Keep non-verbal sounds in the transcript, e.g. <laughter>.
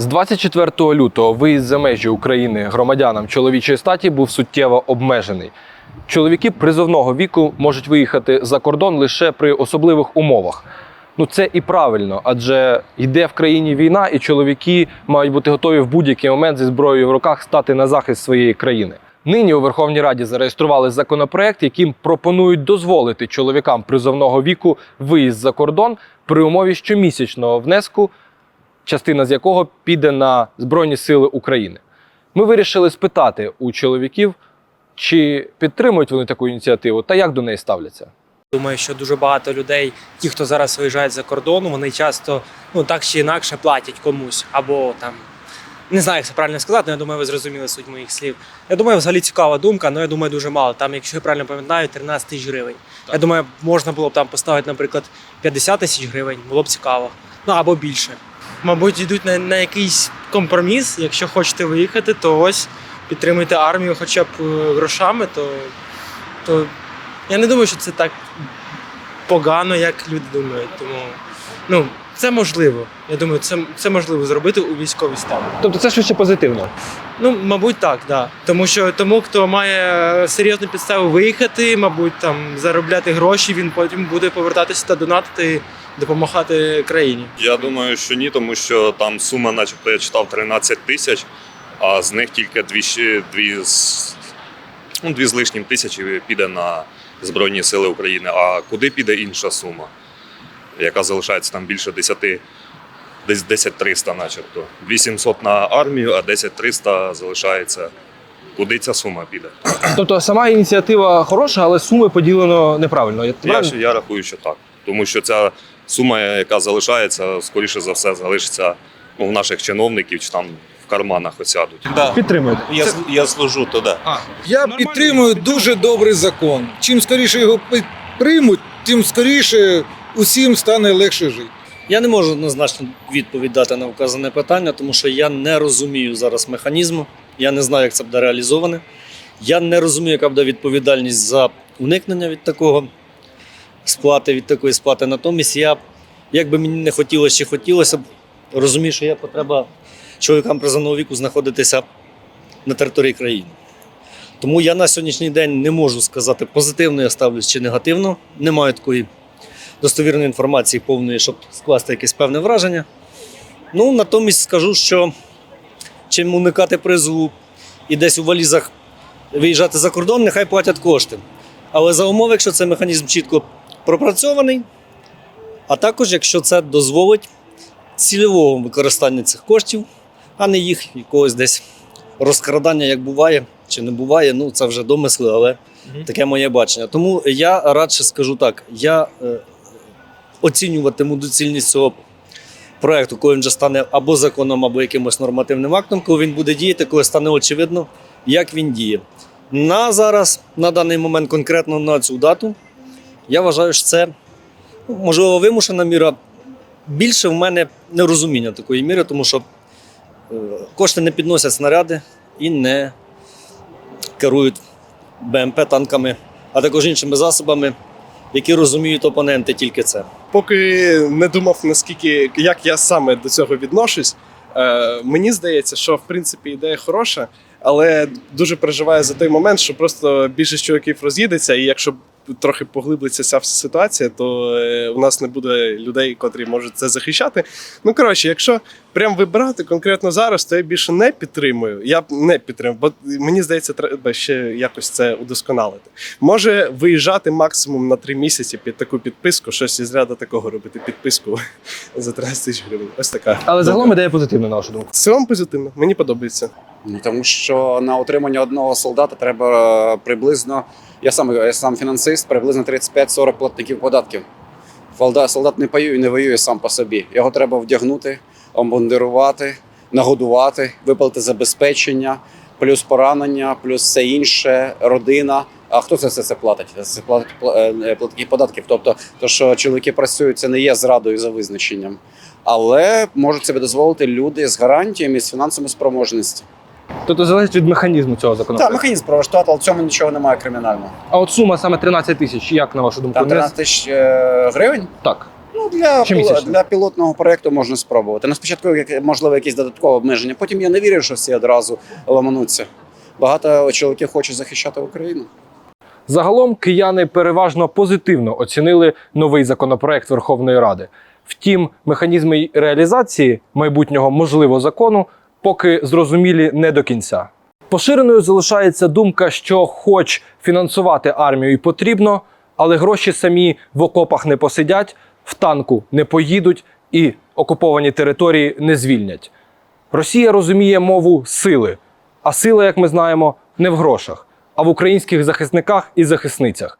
З 24 лютого виїзд за межі України громадянам чоловічої статі був суттєво обмежений. Чоловіки призовного віку можуть виїхати за кордон лише при особливих умовах. Ну це і правильно, адже йде в країні війна, і чоловіки мають бути готові в будь-який момент зі зброєю в руках стати на захист своєї країни. Нині у Верховній Раді зареєстрували законопроект, яким пропонують дозволити чоловікам призовного віку виїзд за кордон при умові щомісячного внеску частина з якого піде на Збройні Сили України. Ми вирішили спитати у чоловіків, чи підтримують вони таку ініціативу та як до неї ставляться. Думаю, що дуже багато людей, ті, хто зараз виїжджають за кордон, вони часто ну так чи інакше платять комусь або там. Не знаю, як це правильно сказати, але я думаю, ви зрозуміли суть моїх слів. Я думаю, взагалі цікава думка, але я думаю, дуже мало. Там, якщо я правильно пам'ятаю, 13 тисяч гривень. Я думаю, можна було б там поставити, наприклад, 50 тисяч гривень, було б цікаво. Ну або більше. Мабуть, йдуть на, на якийсь компроміс. Якщо хочете виїхати, то ось підтримуйте армію хоча б е, грошами, то, то я не думаю, що це так погано, як люди думають. Тому ну, це можливо. Я думаю, це, це можливо зробити у військовий стан. Тобто це швидше позитивно. Ну, мабуть, так, да. Тому що тому, хто має серйозну підставу виїхати, мабуть, там заробляти гроші, він потім буде повертатися та донатити, допомагати країні. Я думаю, що ні, тому що там сума, начебто, я читав 13 тисяч, а з них тільки дві, дві, з, ну, дві з лишнім тисячі піде на Збройні Сили України. А куди піде інша сума, яка залишається там більше 10, десь 10 300 начебто. 800 на армію, а 10 300 залишається. Куди ця сума піде? Тобто сама ініціатива хороша, але суми поділено неправильно. Я, Я, я рахую, що так. Тому що ця сума, яка залишається, скоріше за все, залишиться ну, в наших чиновників чи там в карманах осядуть. Да. Підтримуєте. Я, с- я служу туди. Я підтримую дуже добрий закон. Чим скоріше його приймуть, тим скоріше усім стане легше жити. Я не можу однозначно відповідь дати на вказане питання, тому що я не розумію зараз механізму. Я не знаю, як це буде реалізоване. Я не розумію, яка буде відповідальність за уникнення від такого сплати, від такої сплати. Натомість я, як би мені не хотілося чи хотілося б, розумію, що є потреба чоловікам призовного віку знаходитися на території країни. Тому я на сьогоднішній день не можу сказати, позитивно я ставлюсь чи негативно. Не маю такої достовірної інформації повної, щоб скласти якесь певне враження. Ну, натомість скажу, що чим уникати призову і десь у валізах виїжджати за кордон, нехай платять кошти. Але за умови, якщо цей механізм чітко пропрацьований, а також якщо це дозволить цільового використання цих коштів, а не їх якогось десь розкрадання, як буває чи не буває, ну це вже домисли, але таке моє бачення. Тому я радше скажу так: я е, оцінюватиму доцільність цього проекту, коли він вже стане або законом, або якимось нормативним актом, коли він буде діяти, коли стане очевидно, як він діє. На зараз, на даний момент, конкретно на цю дату, я вважаю, що це ну, можливо вимушена міра. Більше в мене нерозуміння такої міри, тому що е, кошти не підносять снаряди і не керують БМП танками, а також іншими засобами, які розуміють опоненти тільки це. поки не думав наскільки як я саме до цього відношусь. Е, мені здається, що в принципі ідея хороша, але дуже переживаю за той момент, що просто більшість чоловіків роз'їдеться, і якщо трохи поглиблиться ця вся ситуація, то е, у нас не буде людей, котрі можуть це захищати. Ну коротше, якщо прям вибирати конкретно зараз, то я більше не підтримую. Я б не підтримую, бо мені здається, треба ще якось це удосконалити. Може виїжджати максимум на три місяці під таку підписку, щось із ряду такого робити. Підписку <laughs> за 13 тисяч гривень. Ось така. Але загалом ідея позитивна, на вашу думку. В цілому позитивно. Мені подобається. Ну, Тому що на утримання одного солдата треба приблизно, я сам, я сам фінансист, приблизно 35-40 платників податків. Солдат, не воює, не воює сам по собі. Його треба вдягнути, обмундирувати, нагодувати, виплатити забезпечення, плюс поранення, плюс все інше, родина. А хто це все це платить? Це платить е, платники податків. Тобто, то, що чоловіки працюють, це не є зрадою за визначенням. Але можуть себе дозволити люди з гарантіями, з фінансовою спроможністю. Тобто залежить від механізму цього Так, законопроекту. механізм пролаштувати, але в цьому нічого немає кримінального. А от сума саме 13 тисяч, як на вашу думку? Там не- 13 тисяч е, гривень. Так. Ну, для, Щомісячно. для пілотного проєкту можна спробувати. На спочатку як- можливо якісь додаткові обмеження. Потім я не вірю, що всі одразу ламануться. Багато чоловіків хочуть захищати Україну. Загалом кияни переважно позитивно оцінили новий законопроект Верховної Ради. Втім, механізми й реалізації майбутнього можливо закону поки зрозумілі не до кінця. Поширеною залишається думка, що, хоч фінансувати армію і потрібно, але гроші самі в окопах не посидять, в танку не поїдуть і окуповані території не звільнять. Росія розуміє мову сили, а сила, як ми знаємо, не в грошах, а в українських захисниках і захисницях.